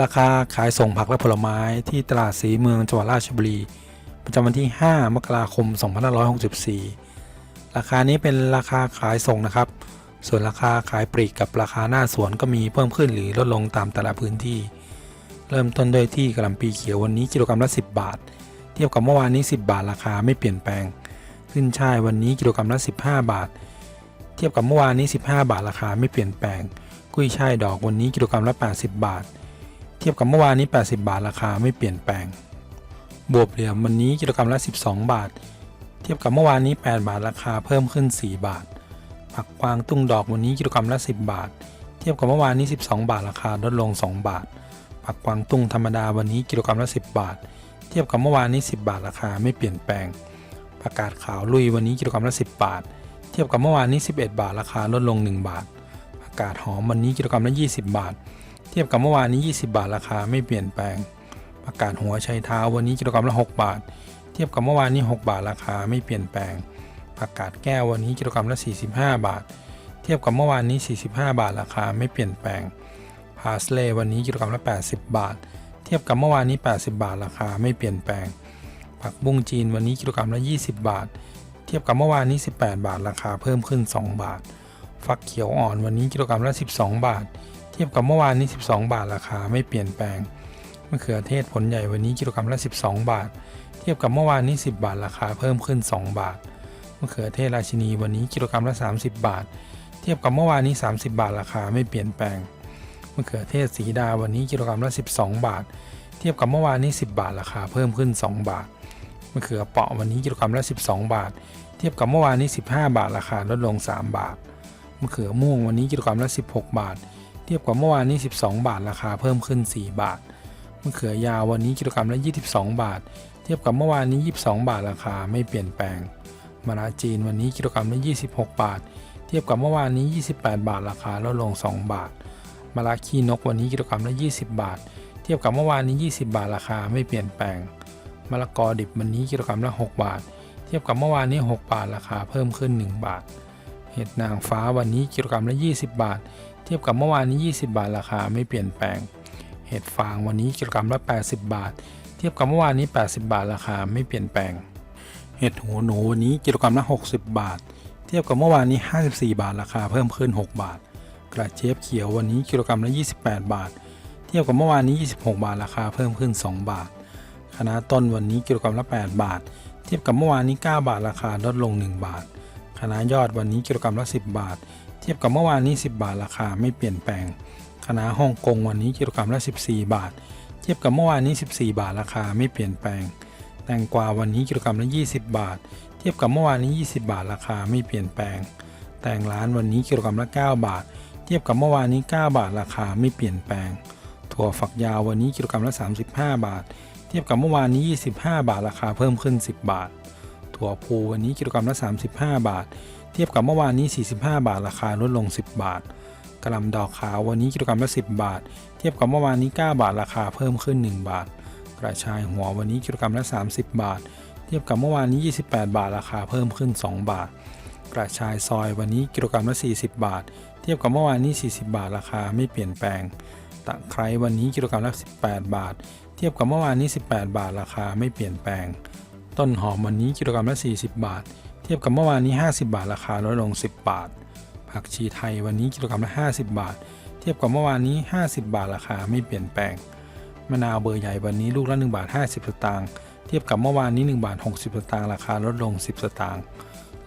ราคาขายส่งผักและผลไม้ที่ตลาดสีเมืองจังหวัดราชบุรี ประจำวันที่ 5 มกราคม 2564 ราคานี้เป็นราคาขายส่งนะครับ ส่วนราคาขายปลีกกับราคาหน้าสวนก็มีเพิ่มขึ้นหรือลดลงตามแต่ละพื้นที่ เริ่มต้นด้วยที่กระหล่ำปีเขียววันนี้กิโลกรัมละ 10 บาท เทียบกับเมื่อวานนี้ 10 บาทราคาไม่เปลี่ยนแปลง ขึ้นช่ายวันนี้กิโลกรัมละ 15 บาท เทียบกับเมื่อวานนี้ 15 บาทราคาไม่เปลี่ยนแปลง กุ้ยช่ายดอกวันนี้กิโลกรัมละ 80 บาท ทียบกับเมื่อวานนี้ 80 บาทราคาไม่เปลี่ยนแปลง บวบเหลี่ยมวันนี้กิโลกรัมละ 12 บาท เทียบกับเมื่อวานนี้ 8 บาทราคาเพิ่มขึ้น 4 บาท ผักกวางตุ้งดอกวันนี้กิโลกรัมละ 10 บาท เทียบกับเมื่อวานนี้ 12 บาทราคาลดลง 2 บาท ผักกวางตุ้งธรรมดาวันนี้กิโลกรัมละ 10 บาท เทียบกับเมื่อวานนี้ 10 บาทราคาไม่เปลี่ยนแปลง ผักกาดขาวลุยวันนี้กิโลกรัมละ 10 บาท เทียบกับเมื่อวานนี้ 11 บาทราคาลดลง 1 บาท ผักกาดหอมวันนี้กิโลกรัมละ 20 บาท เทียบกับเมื่อวานนี้ 20 บาทราคาไม่เปลี่ยนแปลงผักกาดหัวไชเท้าวันนี้กิโลกรัมละ 6 บาท เทียบกับเมื่อวานนี้ 6 บาทราคาไม่เปลี่ยนแปลงผักกาดแก้ววันนี้กิโลกรัมละ 45 บาท เทียบกับเมื่อวานนี้ 45 บาทราคาไม่เปลี่ยนแปลง พาสเลวันนี้กิโลกรัมละ 80 บาท เทียบกับเมื่อวานนี้ 80 บาทราคาไม่เปลี่ยนแปลง ผักบุ้งจีนวันนี้กิโลกรัมละ 20 บาท เทียบกับเมื่อวานนี้ 18 บาทราคาเพิ่มขึ้น 2 บาท ฟักเขียวอ่อนวันนี้กิโลกรัมละ 12 บาท เทียบกับเมื่อวานนี้ 12 บาทราคาไม่เปลี่ยนแปลงมะเขือเทศผลใหญ่วันนี้กิโลกรัมละ 12 บาท เทียบกับเมื่อวานนี้ 10 บาทราคาเพิ่มขึ้น 2 บาทมะเขือเทศราชินีวันนี้กิโลกรัมละ 30 บาท เทียบกับเมื่อวานนี้ 30 บาทราคาไม่เปลี่ยนแปลงมะเขือเทศสีดาวันนี้กิโลกรัมละ 12 บาท เทียบกับเมื่อวานนี้ 10 บาทราคาเพิ่มขึ้น 2 บาทมะเขือเปราะวันนี้กิโลกรัมละ 12 บาท เทียบกับเมื่อวานนี้ 15 บาทราคาลดลง 3 บาทมะเขือม่วงวันนี้กิโลกรัมละ 16 บาท ทียบกับเมื่อวานนี้ 12 บาท ราคาเพิ่มขึ้น 4 บาทมะเขือยาววันนี้กิโลกรัมละ 22 บาท เทียบกับเมื่อวานนี้ 22 บาท ราคาไม่เปลี่ยนแปลงมะระจีนวันนี้กิโลกรัมละ 26 บาท เทียบกับเมื่อวานนี้ 28 บาท ราคาลดลง 2 บาทมะระขี้นกวันนี้กิโลกรัมละ 20 บาท เทียบกับเมื่อวานนี้ 20 บาท ราคาไม่เปลี่ยนแปลงมะละกอดิบวันนี้กิโลกรัมละ 6 บาท เทียบกับเมื่อวานนี้ 6 บาท ราคาเพิ่มขึ้น 1 บาท เห็ดนางฟ้าวันนี้กิโลกรัมละ 20 บาท เทียบกับเมื่อวานนี้ 20 บาทราคาไม่เปลี่ยนแปลง เห็ดฟางวันนี้กิโลกรัมละ 80 บาท เทียบกับเมื่อวานนี้ 80 บาทราคาไม่เปลี่ยนแปลง เห็ดหูหนูวันนี้กิโลกรัมละ 60 บาท เทียบกับเมื่อวานนี้ 54 บาทราคาเพิ่มขึ้น 6 บาท กระเจี๊ยบเขียววันนี้กิโลกรัมละ 28 บาท เทียบกับเมื่อวานนี้ 26 บาทราคาเพิ่มขึ้น 2 บาทคณะต้นวันนี้กิโลกรัมละ 8 บาท เทียบกับเมื่อวานนี้ 9 บาทราคาลดลง 1 บาทคณะยอดวันนี้กิโลกรัมละ 10 บาท เทียบกับเมื่อวานนี้ 10 บาทราคาไม่เปลี่ยนแปลงคณะฮ่องกงวันนี้กิโลกรัมละ 14 บาท เทียบกับเมื่อวานนี้ 14 บาทราคาไม่เปลี่ยนแปลง แตงกวาวันนี้กิโลกรัมละ 20 บาท เทียบกับเมื่อวานนี้ 20 บาทราคาไม่เปลี่ยนแปลง แตงร้านวันนี้กิโลกรัมละ 9 บาท เทียบกับเมื่อวานนี้ 9 บาทราคาไม่เปลี่ยนแปลง ถั่วฝักยาววันนี้กิโลกรัมละ 35 บาท เทียบกับเมื่อวานนี้ 25 บาทราคาเพิ่มขึ้น 10 บาท ถั่วพูวันนี้กิโลกรัมละ 35 บาท เทียบกับเมื่อวานนี้ 45 บาท ราคาลดลง 10 บาทกระลำดอกขาววันนี้กิโลกรัมละ 10 บาท เทียบกับเมื่อวานนี้ 9 บาท ราคาเพิ่มขึ้น 1 บาท กระชายหัววันนี้กิโลกรัมละ 30 บาท เทียบกับเมื่อวานนี้ 28 บาท ราคาเพิ่มขึ้น 2 บาท กระชายซอยวันนี้กิโลกรัมละ 40 บาท เทียบกับเมื่อวานนี้ 40 บาท ราคาไม่เปลี่ยนแปลง ตะไคร้วันนี้กิโลกรัมละ 18 บาท เทียบกับเมื่อวานนี้ 18 บาท ราคาไม่เปลี่ยนแปลง ต้นหอมวันนี้กิโลกรัมละ 40 บาท เทียบกับเมื่อวานนี้ 50 บาท ราคาลดลง 10 บาท ผักชีไทยวันนี้กิโลกรัมละ 50 บาท เทียบกับเมื่อวานนี้ 50 บาท ราคาไม่เปลี่ยนแปลง มะนาวเบอร์ใหญ่วันนี้ลูกละ1บาท 50 สตางค์ เทียบกับเมื่อวานนี้1บาท 60 สตางค์ ราคาลดลง 10 สตางค์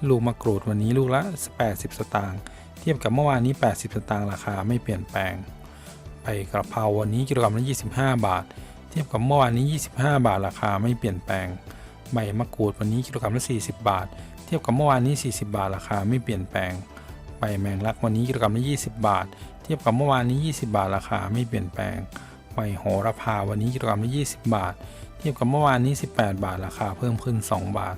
ลูกมะกรูดวันนี้ลูกละ 80 สตางค์ เทียบกับเมื่อวานนี้ 80 สตางค์ ราคาไม่เปลี่ยนแปลงใบกระเพราวันนี้กิโลกรัมละ 25 บาท เทียบกับเมื่อวานนี้ 25 บาท ราคาไม่เปลี่ยนแปลง ใบมะกรูดวันนี้กิโลกรัมละ 40 บาท เทียบกับเมื่อวานนี้ 40 บาทราคาไม่เปลี่ยนแปลง ใบแมงลักวันนี้กิโลกรัมละ 20 บาท เทียบกับเมื่อวานนี้ 20 บาทราคาไม่เปลี่ยนแปลง ใบโหระพาวันนี้กิโลกรัมละ 20 บาท เทียบกับเมื่อวานนี้ 18 บาทราคาเพิ่มขึ้น 2 บาท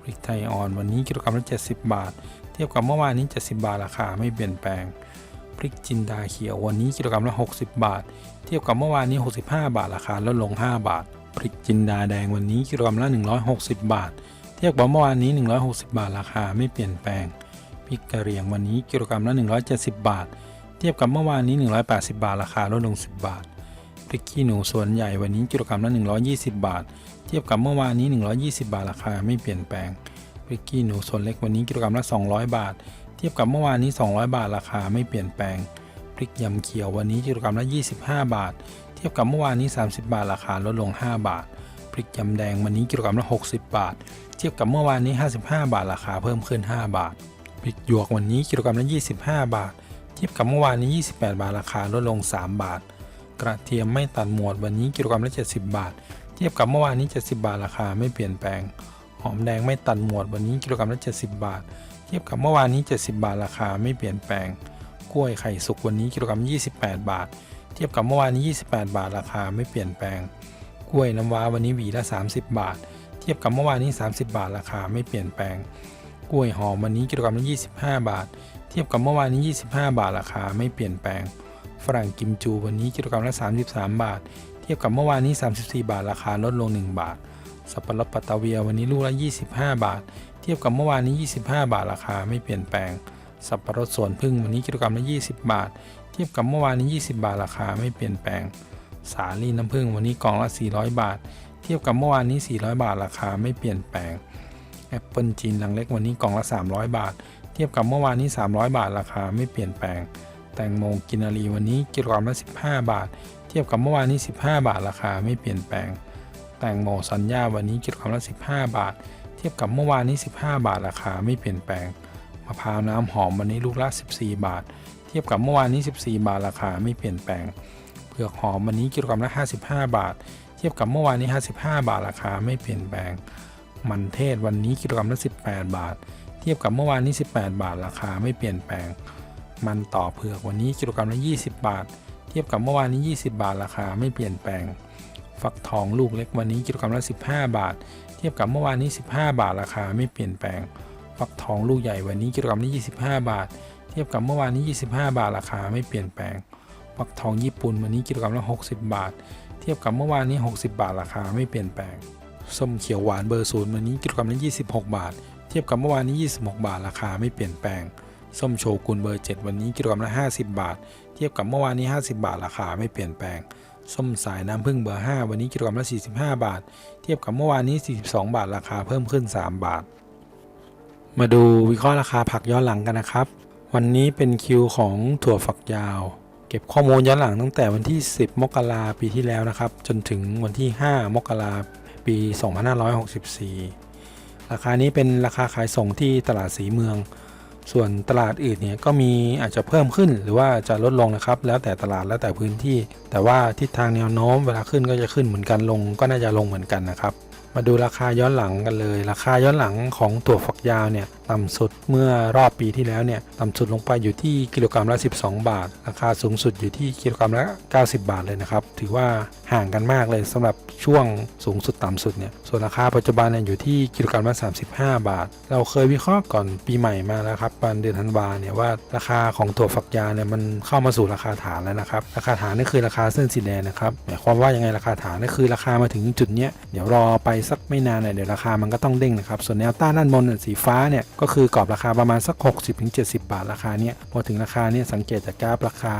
พริกไทยอ่อนวันนี้กิโลกรัมละ 70 บาท เทียบกับเมื่อวานนี้ 70 บาทราคาไม่เปลี่ยนแปลง พริกจินดาเขียววันนี้กิโลกรัมละ 60 บาท เทียบกับเมื่อวานนี้ 65 บาทราคาลดลง 5 บาท พริกจินดาแดงวันนี้กิโลกรัมละ 160 บาท เทียบกับเมื่อวานนี้ 160 บาทราคาไม่เปลี่ยนแปลง พริกกระเหรี่ยงวันนี้กิโลกรัมละ 170 บาท เทียบกับเมื่อวานนี้ 180 บาทราคาลดลง 10 บาท พริกขี้หนูส่วนใหญ่วันนี้กิโลกรัมละ 120 บาท เทียบกับเมื่อวานนี้ 120 บาทราคาไม่เปลี่ยนแปลง พริกขี้หนูส่วนเล็กวันนี้กิโลกรัมละ 200 บาท เทียบกับเมื่อวานนี้ 200 บาทราคาไม่เปลี่ยนแปลง พริกยำเขียววันนี้กิโลกรัมละ 25 บาท เทียบกับเมื่อวานนี้ 30 บาท ราคาลดลง 5 บาท พริกยำแดงวันนี้กิโลกรัมละ 60 บาท เทียบกับเมื่อวานนี้ 55 บาท ราคาเพิ่มขึ้น 5 บาท พริกหยวกวันนี้กิโลกรัมละ 25 บาท เทียบกับเมื่อวานนี้ 28 บาท ราคาลดลง 3 บาท กระเทียมไม่ตัดหมวดวันนี้กิโลกรัมละ 70 บาท เทียบกับเมื่อวานนี้ 70 บาท ราคาไม่เปลี่ยนแปลง หอมแดงไม่ตัดหมวดวันนี้กิโลกรัมละ 70 บาท เทียบกับเมื่อวานนี้ 70 บาท ราคาไม่เปลี่ยนแปลง กล้วยไข่สุกวันนี้กิโลกรัม 28 บาท เทียบกับเมื่อวานนี้ 28 บาทราคาไม่เปลี่ยนแปลง กล้วยน้ำว้าวันนี้หวีละ 30 บาท เทียบกับเมื่อวานนี้ 30 บาทราคาไม่เปลี่ยนแปลง กล้วยหอมวันนี้กิโลกรัมละ 25 บาท เทียบกับเมื่อวานนี้ 25 บาทราคาไม่เปลี่ยนแปลง ฝรั่งกิมจูวันนี้กิโลกรัมละ 33 บาท เทียบกับเมื่อวานนี้ 34 บาทราคาลดลง 1 บาท สับปะรดปัตตาเวียวันนี้ลูกละ 25 บาท เทียบกับเมื่อวานนี้ 25 บาทราคาไม่เปลี่ยนแปลงสับปะรดสวนพึ่งวันนี้กิโลกรัมละ 20 บาท ทียบกับเมื่อวานนี้ 20 บาทราคาไม่เปลี่ยนแปลง สาลี่น้ำผึ้งวันนี้กล่องละ 400 บาท เทียบกับเมื่อวานนี้ 400 บาทราคาไม่เปลี่ยนแปลงแอปเปิลจีนลังเล็กวันนี้กล่องละ 300 บาท เทียบกับเมื่อวานนี้ 300 บาทราคาไม่เปลี่ยนแปลง แตงโมกินารีวันนี้กิโลกรัมละ 15 บาท เทียบกับเมื่อวานนี้ 15 บาทราคาไม่เปลี่ยนแปลง แตงโมสัญญาวันนี้กิโลกรัมละ 15 บาท เทียบกับเมื่อวานนี้ 15 บาทราคาไม่เปลี่ยนแปลง มะพร้าวน้ำหอมวันนี้ลูกละ 14 บาท ทียบกับเมื่อวานนี้ 14 บาทราคาไม่เปลี่ยนแปลงเผือกหอมวันนี้กิโลกรัมละ 55 บาท เทียบกับเมื่อวานนี้ 55 บาทราคาไม่เปลี่ยนแปลง มันเทศวันนี้กิโลกรัมละ 18 บาท เทียบกับเมื่อวานนี้ 18 บาทราคาไม่เปลี่ยนแปลง มันต่อเผือกวันนี้กิโลกรัมละ 20 บาท เทียบกับเมื่อวานนี้ 20 บาทราคาไม่เปลี่ยนแปลง ฟักทองลูกเล็กวันนี้กิโลกรัมละ 15 บาท เทียบกับเมื่อวานนี้ 15 บาทราคาไม่เปลี่ยนแปลงฟักทองลูกใหญ่วันนี้กิโลกรัมละ25 บาท ทียบกับเมื่อวานนี้ 25 บาทราคาไม่เปลี่ยนแปลงฟักทองญี่ปุ่นวันนี้กิโลกรัมละ60 บาท เทียบกับเมื่อวานนี้ 60 บาทราคาไม่เปลี่ยนแปลงส้มเขียวหวานเบอร์ศูนย์วันนี้กิโลกรัมละ26 บาท เทียบกับเมื่อวานนี้ 26 บาทราคาไม่เปลี่ยนแปลงส้มโชกุนเบอร์ 7 วันนี้กิโลกรัมละ50 บาท เทียบกับเมื่อวานนี้ 50 บาทราคาไม่เปลี่ยนแปลงส้มสายน้ำผึ้งเบอร์ 5 วันนี้กิโลกรัมละ45 บาท เทียบกับเมื่อวานนี้ 42 บาทราคาเพิ่มขึ้น 3 บาท มาดูวิเคราะห์ราคาผักย้อนหลังกันนะครับ วันนี้เป็นคิวของถั่วฝักยาว เก็บข้อมูลย้อนหลังตั้งแต่วันที่ 10 มกราปีที่แล้วนะครับ จนถึงวันที่ 5 มกราปี 2564 ราคานี้เป็นราคาขายส่งที่ตลาดสีเมือง ส่วนตลาดอื่นเนี่ยก็มีอาจจะเพิ่มขึ้นหรือว่าจะลดลงนะครับ แล้วแต่ตลาดแล้วแต่พื้นที่ แต่ว่าทิศทางแนวโน้มเวลาขึ้นก็จะขึ้นเหมือนกันลงก็น่าจะลงเหมือนกันนะครับ มาดูราคาย้อนหลังกันเลย ราคาย้อนหลังของถั่วฝักยาวเนี่ยต่ำสุดเมื่อรอบปีที่แล้วเนี่ยต่ำสุดลงไปอยู่ที่กิโลกรัมละ 12 บาท ราคาสูงสุดอยู่ที่กิโลกรัมละ 90 บาทเลยนะครับ ถือว่าห่างกันมากเลยสำหรับช่วงสูงสุดต่ำสุดเนี่ยส่วนราคาปัจจุบันเนี่ยอยู่ที่กิโลกรัมละ 35 บาท เราเคยวิเคราะห์ก่อนปีใหม่มาแล้วครับประมาณเดือนธันวาเนี่ยว่าราคาของถั่วฝักยาวเนี่ยมันเข้ามาสู่ราคาฐานแล้วนะครับราคาฐานนี่คือราคาเส้นสีแดงนะครับหมายความว่ายังไงราคาฐานนี่คือราคามาถึงจุดเนี้ยเดี๋ยวรอไปสักไม่นานเนี่ยเดี๋ยวราคามันก็ต้องเด้งนะครับ ส่วนแนวต้านด้านบนสีฟ้าเนี่ยก็คือกรอบราคาประมาณสัก 60-70 บาทราคาเนี้ยพอถึงราคาเนี่ยสังเกตจากกราฟราคา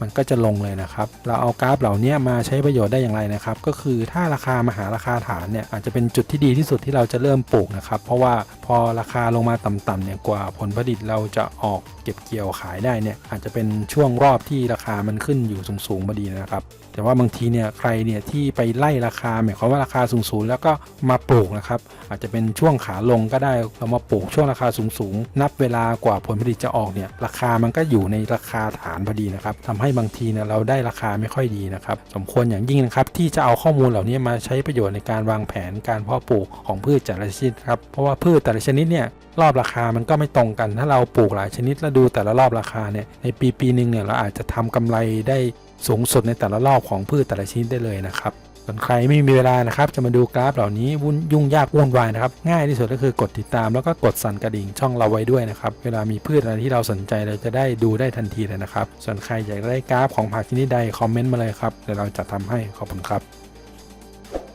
มันก็จะลงเลยนะครับ เราเอากราฟเหล่านี้มาใช้ประโยชน์ได้อย่างไรนะครับ ก็คือถ้าราคามาหาราคาฐานเนี่ยอาจจะเป็นจุดที่ดีที่สุดที่เราจะเริ่มปลูกนะครับ เพราะว่าพอราคาลงมาต่ำๆเนี่ยกว่าผลผลิตเราจะออกเก็บเกี่ยวขายได้เนี่ยอาจจะเป็นช่วงรอบที่ราคามันขึ้นอยู่สูงๆพอดีนะครับ แต่ว่าบางทีเนี่ยใครเนี่ยที่ไปไล่ราคาหมายความว่าราคาสูงๆแล้วก็มาปลูกนะครับอาจจะเป็นช่วงขาลงก็ได้เรามาปลูกช่วงราคาสูงๆนับเวลากว่าผลผลิตจะออกเนี่ยราคามันก็อยู่ในราคาฐานพอดีนะครับทำให้บางทีเนี่ยเราได้ราคาไม่ค่อยดีนะครับ สมควรอย่างยิ่งนะครับ ที่จะเอาข้อมูลเหล่านี้มาใช้ประโยชน์ในการวางแผนการเพาะปลูกของพืชแต่ละชนิดครับ เพราะว่าพืชแต่ละชนิดเนี่ยรอบราคามันก็ไม่ตรงกัน ถ้าเราปลูกหลายชนิดแล้วดูแต่ละรอบราคาเนี่ย ในปีปีหนึ่งเนี่ยเราอาจจะทำกำไรได้สูงสุดในแต่ละรอบของพืชแต่ละชนิดได้เลยนะครับ ส่วนใครไม่มีเวลานะครับ จะมาดูกราฟเหล่านี้วุ่นยุ่งยากวุ่นวายนะครับ ง่ายที่สุดก็คือกดติดตามแล้วก็กดสั่นกระดิ่งช่องเราไว้ด้วยนะครับ เวลามีพืชอะไรที่เราสนใจเราจะได้ดูได้ทันทีเลยนะครับ ส่วนใครอยากได้กราฟของผักชนิดใดคอมเมนต์มาเลยครับเดี๋ยวเราจะทำให้ขอบคุณครับ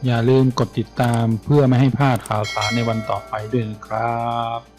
อย่าลืมกดติดตามเพื่อไม่ให้พลาดข่าวสารในวันต่อไปด้วยนะครับ